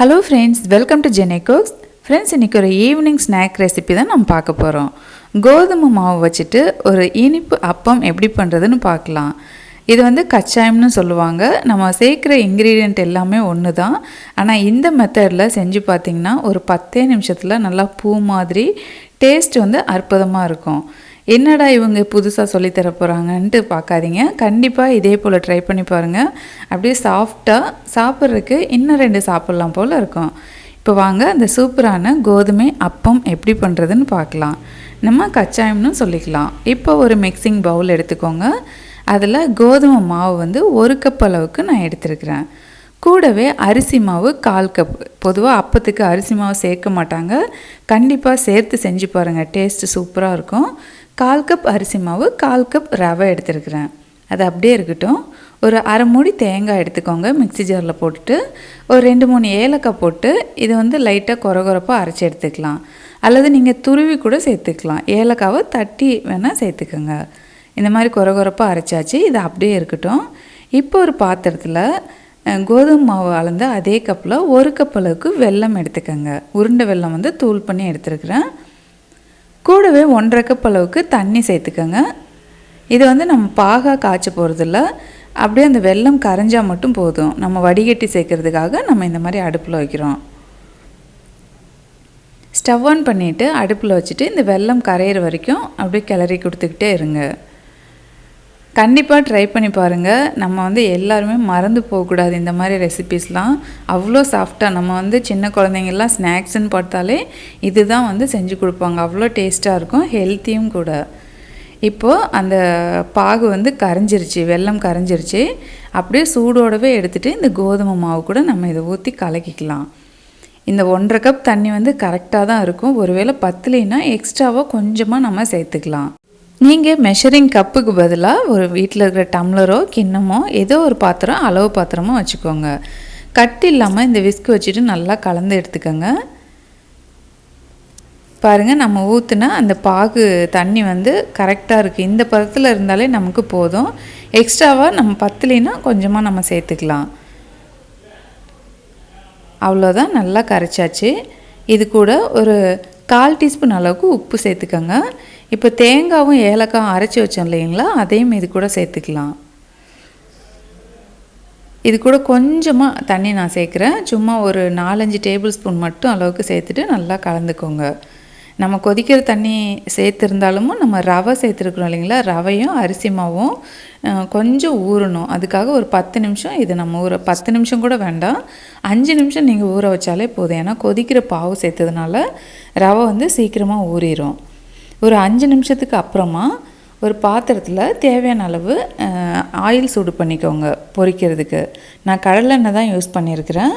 Hello friends welcome to Genecos friends இன்றைக்கி ஒரு evening snack recipe தான் நம்ம பார்க்க போகிறோம் கோதுமை மாவு வச்சுட்டு ஒரு இனிப்பு அப்பம் எப்படி பண்ணுறதுன்னு பார்க்கலாம். இது வந்து கச்சாயம்னு சொல்லுவாங்க. நம்ம சேர்க்குற இன்க்ரீடியண்ட் எல்லாமே ஒன்று தான் ஆனால் இந்த மெத்தடில் செஞ்சு பார்த்திங்கன்னா ஒரு பத்தே நிமிஷத்தில் நல்லா பூ மாதிரி டேஸ்ட் வந்து அற்புதமாக இருக்கும். என்னடா இவங்க புதுசாக சொல்லித்தர போகிறாங்கன்ட்டு பார்க்காதீங்க. கண்டிப்பாக இதே போல் ட்ரை பண்ணி பாருங்கள் அப்படியே சாஃப்டாக சாப்பிட்றதுக்கு இன்னும் ரெண்டு சாப்பிட்லாம் போல் இருக்கும். இப்போ வாங்க அந்த சூப்பரான கோதுமை அப்பம் எப்படி பண்ணுறதுன்னு பார்க்கலாம். நம்ம கச்சாயம்னு சொல்லிக்கலாம். இப்போ ஒரு மிக்சிங் பவுல் எடுத்துக்கோங்க. அதில் கோதுமை மாவு வந்து ஒரு கப் அளவுக்கு நான் எடுத்துருக்கிறேன். கூடவே அரிசி மாவு கால் கப். பொதுவாக அப்பத்துக்கு அரிசி மாவு சேர்க்க மாட்டாங்க. கண்டிப்பாக சேர்த்து செஞ்சு பாருங்கள் டேஸ்ட்டு சூப்பராக இருக்கும். கால் கப் அரிசி மாவு கால் கப் ரவை எடுத்துருக்குறேன். அது அப்படியே இருக்கட்டும். ஒரு அரை மூடி தேங்காய் எடுத்துக்கோங்க. மிக்சி ஜாரில் போட்டுட்டு ஒரு ரெண்டு மூணு ஏலக்காய் போட்டு இதை வந்து லைட்டாக குற குறப்பாக அரைச்சி எடுத்துக்கலாம். அல்லது நீங்கள் துருவி கூட சேர்த்துக்கலாம். ஏலக்காவை தட்டி வேணால் சேர்த்துக்கோங்க. இந்த மாதிரி குற குறப்பாக அரைச்சாச்சு. இது அப்படியே இருக்கட்டும். இப்போ ஒரு பாத்திரத்தில் கோதுமை மாவு அளந்து அதே கப்பில் ஒரு கப் அளவுக்கு வெல்லம் எடுத்துக்கோங்க. உருண்டை வெல்லம் வந்து தூள் பண்ணி எடுத்துருக்குறேன். கூடவே ஒன்றரை கப் அளவுக்கு தண்ணி சேர்த்துக்கோங்க. இது வந்து நம்ம பாகா காய்ச்ச போகிறதில்ல அப்படியே அந்த வெல்லம் கரைஞ்சால் மட்டும் போதும். நம்ம வடிகட்டி சேர்க்கறதுக்காக நம்ம இந்த மாதிரி அடுப்பில் வைக்கிறோம். ஸ்டவ் ஆன் பண்ணிவிட்டு அடுப்பில் வச்சுட்டு இந்த வெல்லம் கரையிற வரைக்கும் அப்படியே கிளறி கொடுத்துக்கிட்டே இருங்க. கண்டிப்பாக ட்ரை பண்ணி பாருங்கள் நம்ம வந்து எல்லாருமே மறந்து போகக்கூடாது இந்த மாதிரி ரெசிபீஸ்லாம் அவ்வளோ சாஃப்டாக நம்ம வந்து சின்ன குழந்தைங்கள்லாம் ஸ்நாக்ஸ்ன்னு பார்த்தாலே இதுதான் வந்து செஞ்சு கொடுப்பாங்க. அவ்வளோ டேஸ்ட்டாக இருக்கும். ஹெல்த்தியும் கூட. இப்போது அந்த பாகு வந்து கரைஞ்சிருச்சு. வெள்ளம் கரைஞ்சிருச்சு. அப்படியே சூடோடவே எடுத்துகிட்டு இந்த கோதுமை மாவு கூட நம்ம இதை ஊற்றி கலக்கிக்கலாம். இந்த ஒன்றரை கப் தண்ணி வந்து கரெக்டாக தான் இருக்கும். ஒருவேளை பத்துலைன்னா எக்ஸ்ட்ராவாக கொஞ்சமாக நம்ம சேர்த்துக்கலாம். நீங்கள் மெஷரிங் கப்புக்கு பதிலாக ஒரு வீட்டில் இருக்கிற டம்ளரோ கிண்ணமோ ஏதோ ஒரு பாத்திரம் அளவு பாத்திரமோ வச்சுக்கோங்க. கட் இல்லாமல் இந்த விஸ்க் வச்சுட்டு நல்லா கலந்து எடுத்துக்கோங்க. பாருங்கள் நம்ம ஊற்றுனா அந்த பாகு தண்ணி வந்து கரெக்டாக இருக்குது இந்த பதத்தில் இருந்தாலே நமக்கு போதும். எக்ஸ்ட்ராவாக நம்ம பத்துலினா கொஞ்சமாக நம்ம சேர்த்துக்கலாம். அவ்வளோதான் நல்லா கரைச்சாச்சு. இது கூட ஒரு கால் டீஸ்பூன் அளவுக்கு உப்பு சேர்த்துக்கோங்க. இப்போ தேங்காவும் ஏலக்காயும் அரைச்சி வச்சோம் இல்லைங்களா? அதையும் இது கூட சேர்த்துக்கலாம். இது கூட கொஞ்சமாக தண்ணி நான் சேர்க்குறேன். சும்மா ஒரு நாலஞ்சு டேபிள் ஸ்பூன் மட்டும் அளவுக்கு சேர்த்துட்டு நல்லா கலந்துக்கோங்க. நம்ம கொதிக்கிற தண்ணி சேர்த்துருந்தாலும் நம்ம ரவை சேர்த்துருக்குறோம் இல்லைங்களா? ரவையும் அரிசி மாவும் கொஞ்சம் ஊறணும். அதுக்காக ஒரு பத்து நிமிஷம் இது நம்ம ஊற பத்து நிமிஷம் கூட வேண்டாம். அஞ்சு நிமிஷம் நீங்கள் ஊற வச்சாலே போதும். ஏன்னா கொதிக்கிற பாவு சேர்த்ததுனால ரவை வந்து சீக்கிரமாக ஊறிடும் ஒரு அஞ்சு நிமிஷத்துக்கு அப்புறமா ஒரு பாத்திரத்தில் தேவையான அளவு ஆயில் சூடு பண்ணிக்கோங்க பொரிக்கிறதுக்கு நான் கடலெண்ணெய் தான் யூஸ் பண்ணியிருக்கிறேன்.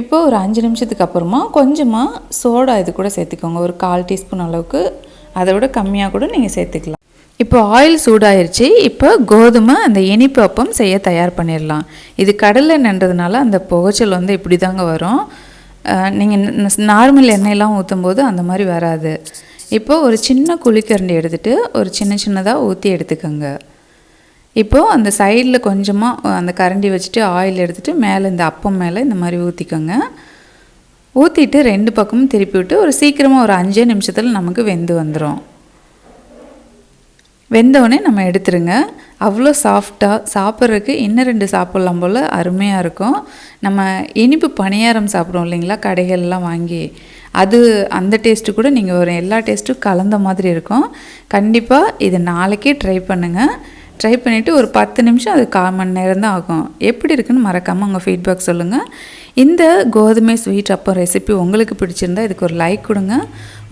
இப்போ ஒரு அஞ்சு நிமிஷத்துக்கு அப்புறமா கொஞ்சமாக சோடா இது கூட சேர்த்துக்கோங்க. ஒரு கால் டீஸ்பூன் அளவுக்கு. அதை விட கம்மியாக கூட நீங்கள் சேர்த்துக்கலாம். இப்போ ஆயில் சூடாயிருச்சு. இப்போ கோதுமை அந்த இனிப்பு அப்பம் செய்ய தயார் பண்ணிடலாம் இது கடலை அந்த புகைச்சல் வந்து இப்படி தாங்க வரும் நீங்கள் நார்மல் எண்ணெயெல்லாம் ஊற்றும் போது அந்த மாதிரி வராது. இப்போது ஒரு சின்ன குழிக்கரண்டி எடுத்துகிட்டு ஒரு சின்ன சின்னதாக ஊற்றி எடுத்துக்கோங்க. இப்போது அந்த சைடில் கொஞ்சமாக அந்த கரண்டி வச்சுட்டு ஆயில் எடுத்துகிட்டு மேலே இந்த அப்பம் மேலே இந்த மாதிரி ஊற்றிக்கோங்க ஊற்றிட்டு ரெண்டு பக்கமும் திருப்பி விட்டு ஒரு சீக்கிரமாக ஒரு அஞ்சே நிமிஷத்தில் நமக்கு வெந்து வந்துடும் வெந்தோடனே நம்ம எடுத்துருங்க. அவ்வளோ சாஃப்டாக சாப்பிட்றதுக்கு இன்னும் ரெண்டு சாப்பிட்லாம் போல் அருமையாக இருக்கும். நம்ம இனிப்பு பணியாரம் சாப்பிடுவோம் இல்லைங்களா? கடைகள்லாம் வாங்கி. அது அந்த டேஸ்ட்டு கூட நீங்கள் ஒரு எல்லா டேஸ்ட்டும் கலந்த மாதிரி இருக்கும். கண்டிப்பாக இது நாளைக்கே ட்ரை பண்ணுங்கள் ட்ரை பண்ணிவிட்டு ஒரு பத்து நிமிஷம் அது கால் மணி நேரம் தான் ஆகும். எப்படி இருக்குன்னு மறக்காமல் உங்கள் ஃபீட்பேக் சொல்லுங்கள் இந்த கோதுமை ஸ்வீட் அப்போ ரெசிபி உங்களுக்கு பிடிச்சிருந்தா இதுக்கு ஒரு லைக் கொடுங்க.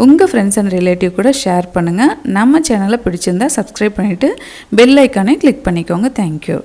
உங்கள் ஃப்ரெண்ட்ஸ் அண்ட் ரிலேட்டிவ் கூட ஷேர் பண்ணுங்கள் நம்ம சேனலை பிடிச்சிருந்தா சப்ஸ்கிரைப் பண்ணிவிட்டு பெல் ஐக்கானே கிளிக் பண்ணிக்கோங்க. தேங்க்யூ